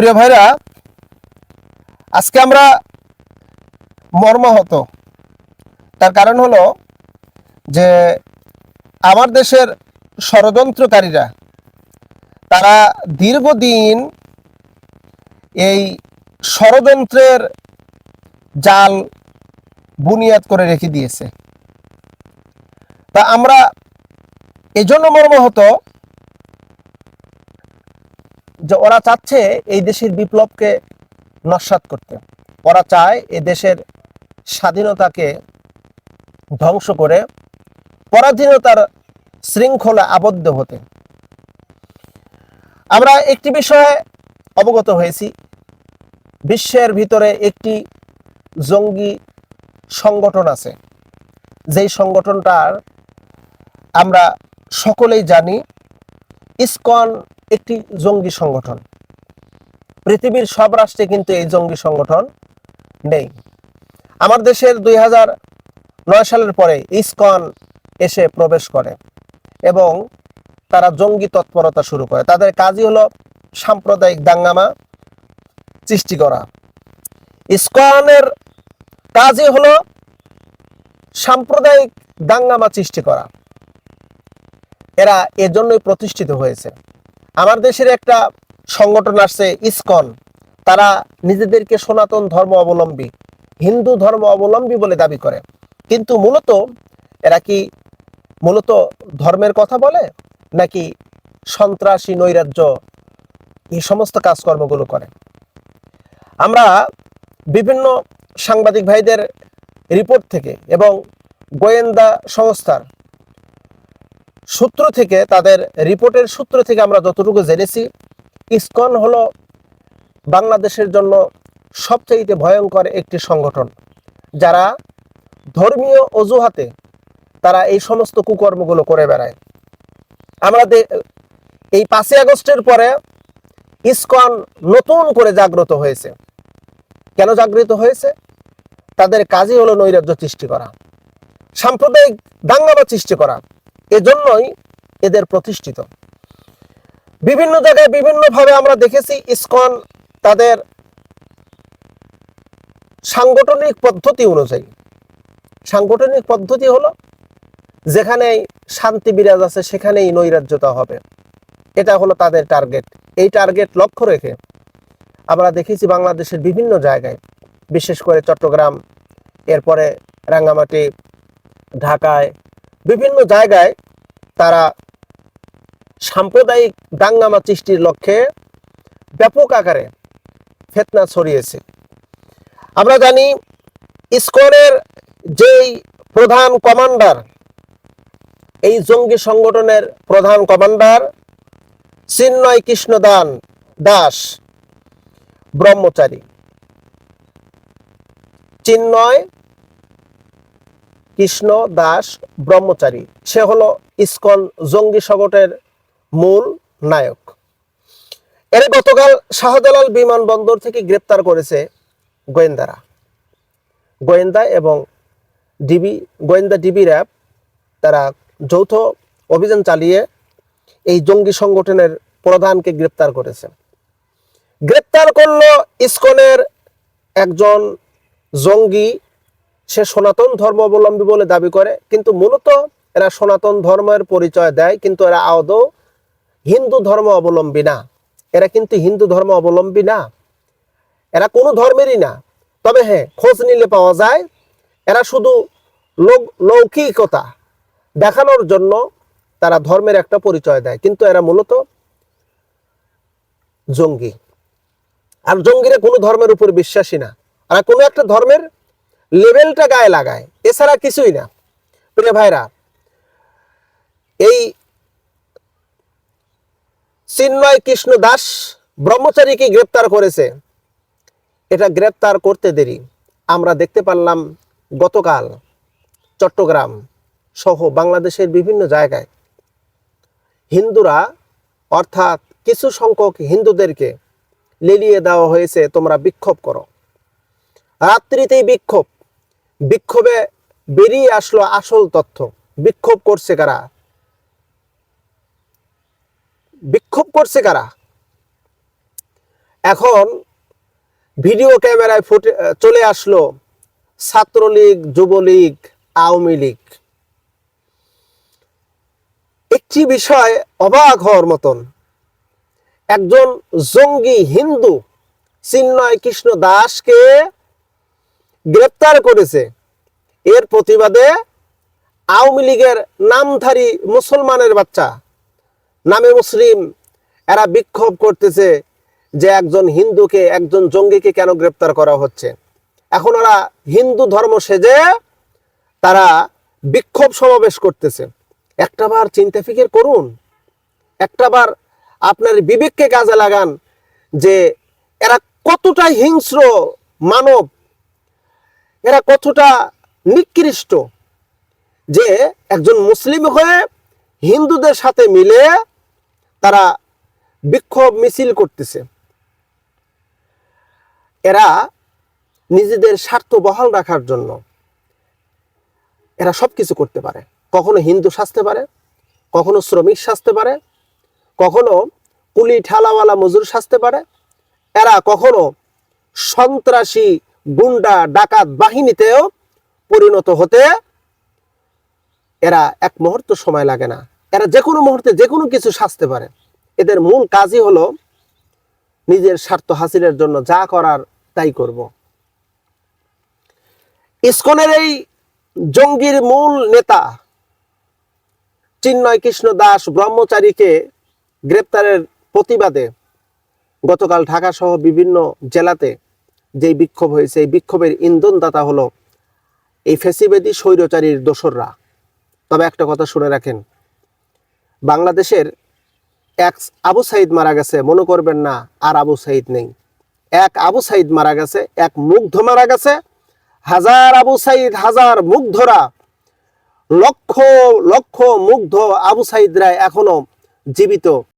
প্রিয় ভাইরা, আজকে আমরা মর্মাহত। তার কারণ হলো যে আমার দেশের ষড়যন্ত্রকারীরা, তারা দীর্ঘদিন এই ষড়যন্ত্রের জাল বুনিয়াদ করে রেখে দিয়েছে। তা আমরা এজন্য মর্মাহত যে ওরা চাচ্ছে এই দেশের বিপ্লবকে নস্বাত করতে। ওরা চায় এ দেশের স্বাধীনতাকে ধ্বংস করে পরাধীনতার শৃঙ্খলা আবদ্ধ হতে। আমরা একটি বিষয়ে অবগত হয়েছি। বিশ্বের ভিতরে একটি জঙ্গি সংগঠন আছে। যেই সংগঠনটার আমরা সকলেই জানি, ইসকন একটি জঙ্গি সংগঠন। পৃথিবীর সব রাষ্ট্রে কিন্তু এই জঙ্গি সংগঠন নেই। আমার দেশের দুই নয় সালের পরে ইসকন এসে প্রবেশ করে এবং তারা জঙ্গি তৎপরতা শুরু করে। তাদের কাজই হলো সাম্প্রদায়িক দাঙ্গামা সৃষ্টি করা। ইসকনের কাজই হলো সাম্প্রদায়িক দাঙ্গামা সৃষ্টি করা। এরা এজন্যই প্রতিষ্ঠিত হয়েছে। আমার দেশের একটা সংগঠন আসছে, ইসকন। তারা নিজেদেরকে সনাতন ধর্ম অবলম্বী, হিন্দু ধর্ম অবলম্বী বলে দাবি করে। কিন্তু মূলত এরা কি মূলত ধর্মের কথা বলে, নাকি সন্ত্রাসী, নৈরাজ্য এই সমস্ত কাজকর্মগুলো করে? আমরা বিভিন্ন সাংবাদিক ভাইদের রিপোর্ট থেকে এবং গোয়েন্দা সংস্থার সূত্র থেকে, তাদের রিপোর্টের সূত্র থেকে আমরা যতটুকু জেনেছি, ইসকন হলো বাংলাদেশের জন্য সবচেয়ে ভয়ঙ্কর একটি সংগঠন। যারা ধর্মীয় অজুহাতে তারা এই সমস্ত কুকর্মগুলো করে বেড়ায়। আমরা এই পাঁচই আগস্টের পরে ইসকন নতুন করে জাগ্রত হয়েছে। কেন জাগ্রত হয়েছে? তাদের কাজই হলো নৈরাজ্য সৃষ্টি করা, সাম্প্রদায়িক দাঙ্গামা সৃষ্টি করা। এজন্যই এদের প্রতিষ্ঠিত। বিভিন্ন জায়গায় বিভিন্ন ভাবে আমরা দেখেছি ইসকন তাদের সাংগঠনিক পদ্ধতি অনুযায়ী। সাংগঠনিক পদ্ধতি হলো যেখানেই শান্তি বিরাজ আছে সেখানেই নৈরাজ্যতা হবে। এটা হলো তাদের টার্গেট এই টার্গেট লক্ষ্য রেখে আমরা দেখেছি বাংলাদেশের বিভিন্ন জায়গায়, বিশেষ করে চট্টগ্রাম, এরপরে রাঙ্গামাটি, ঢাকায় বিভিন্ন জায়গায় তারা সাম্প্রদায়িক দাঙ্গামা সৃষ্টির লক্ষ্যে ব্যাপক আকারে ফেতনা ছড়িয়েছে। আমরা জানি ইসকনের যেই প্রধান কমান্ডার, এই জঙ্গি সংগঠনের প্রধান কমান্ডার চিন্ময় কৃষ্ণদান দাস, ব্রহ্মচারী। চিন্ময় কৃষ্ণ দাস ব্রহ্মচারী। সে হলো ইস্কন জঙ্গি সংগঠনের মূল নায়ক। এর গতকাল শাহজালাল বিমানবন্দর থেকে গ্রেপ্তার করেছে গোয়েন্দারা। গোয়েন্দা এবং ডিবি, গোয়েন্দা ডিবি র্যাব তারা যৌথ অভিযান চালিয়ে এই জঙ্গি সংগঠনের প্রধানকে গ্রেপ্তার করেছে। গ্রেপ্তার করল ইসকনের একজন জঙ্গি সে সনাতন ধর্ম অবলম্বী বলে দাবি করে, কিন্তু মূলত এরা সনাতন ধর্মের পরিচয় দেয়, কিন্তু এরা আদৌ হিন্দু ধর্ম অবলম্বী না। এরা কিন্তু হিন্দু ধর্ম অবলম্বী না। এরা কোনো ধর্মেরই না। তবে হ্যাঁ খোঁজ নিলে পাওয়া যায়, এরা শুধু লোক, লৌকিকতা দেখানোর জন্য তারা ধর্মের একটা পরিচয় দেয়, কিন্তু এরা মূলত জঙ্গি। আর জঙ্গিরা কোনো ধর্মের উপর বিশ্বাসী না। আর কোনো একটা ধর্মের লেভেলটা গায়ে লাগায়, এছাড়া কিছুই না। প্রিয় ভাইরা, এই চিন্ময় কৃষ্ণ দাস ব্রহ্মচারীকে গ্রেপ্তার করেছে। এটা গ্রেপ্তার করতে দেরি। আমরা দেখতে পারলাম গতকাল চট্টগ্রাম সহ বাংলাদেশের বিভিন্ন জায়গায় হিন্দুরা, অর্থাৎ কিছু সংখ্যক হিন্দুদেরকে লেলিয়ে দেওয়া হয়েছে, তোমরা বিক্ষোভ করো। রাত্রিতেই বিক্ষোভ। বিক্ষোভে বেরিয়ে আসলো আসল তথ্য। বিক্ষোভ করছে কারা? বিক্ষোভ করছে কারা? এখন ভিডিও ক্যামেরায় ফুটে চলে আসলো ছাত্রলীগ, যুবলীগ, আওয়ামী লীগ। একটি বিষয় অবাক হওয়ার মতন, একজন জঙ্গি হিন্দু, চিন্ময় কৃষ্ণ দাসকে গ্রেপ্তার করেছে। এর প্রতিবাদে আওয়ামী লীগের নামধারী মুসলমানের বাচ্চা নামে মুসলিম, এরা বিক্ষোভ করতেছে যে একজন হিন্দুকে, একজন জঙ্গিকে কেন গ্রেপ্তার করা হচ্ছে। এখন ওরা হিন্দু ধর্ম সেজে তারা বিক্ষোভ সমাবেশ করতেছে। একটাবার চিন্তা ফিকির করুন। একটাবার আপনার বিবেককে কাজে লাগান যে এরা কতটা হিংস্র মানব এরা কতটা নিকৃষ্ট যে একজন মুসলিম হয়ে হিন্দুদের সাথে মিলে তারা বিক্ষোভ মিছিল করতেছে। এরা নিজেদের স্বার্থ বহাল রাখার জন্য এরা সব কিছু করতে পারে। কখনো হিন্দু সাজতে পারে, কখনো শ্রমিক সাজতে পারে, কখনো কুলি ঠেলাওয়ালা মজুর সাজতে পারে, এরা কখনো সন্ত্রাসী গুন্ডা ডাকাত বাহিনীতেও পরিণত হতে এরা এক মুহূর্ত সময় লাগে না। এরা যে কোনো মুহূর্তে যে কোনো কিছু সাজতে পারে। এদের মূল কাজই হলো নিজের স্বার্থ হাসিলের জন্য যা করার তাই করব। ইসকনের এই জঙ্গির মূল নেতা চিন্ময় কৃষ্ণ দাস ব্রহ্মচারীকে গ্রেপ্তারের প্রতিবাদে গতকাল ঢাকা সহ বিভিন্ন জেলাতে যে বিক্ষোভ হয়েছে, এই বিক্ষোভের ইন্ধনদাতা হলো এই ফেসিবেদি স্বৈরচারীর দোসররা। তবে একটা কথা শুনে রাখেন, বাংলাদেশের এক আবু সাইদ মারা গেছে, মনে করবেন না, আর আবু সাইদ নেই। এক আবু সাইদ মারা গেছে, এক মুগ্ধ মারা গেছে, হাজার আবু সাইদ, হাজার মুগ্ধরা, লক্ষ লক্ষ মুগ্ধ আবু সাইদরা এখনও জীবিত।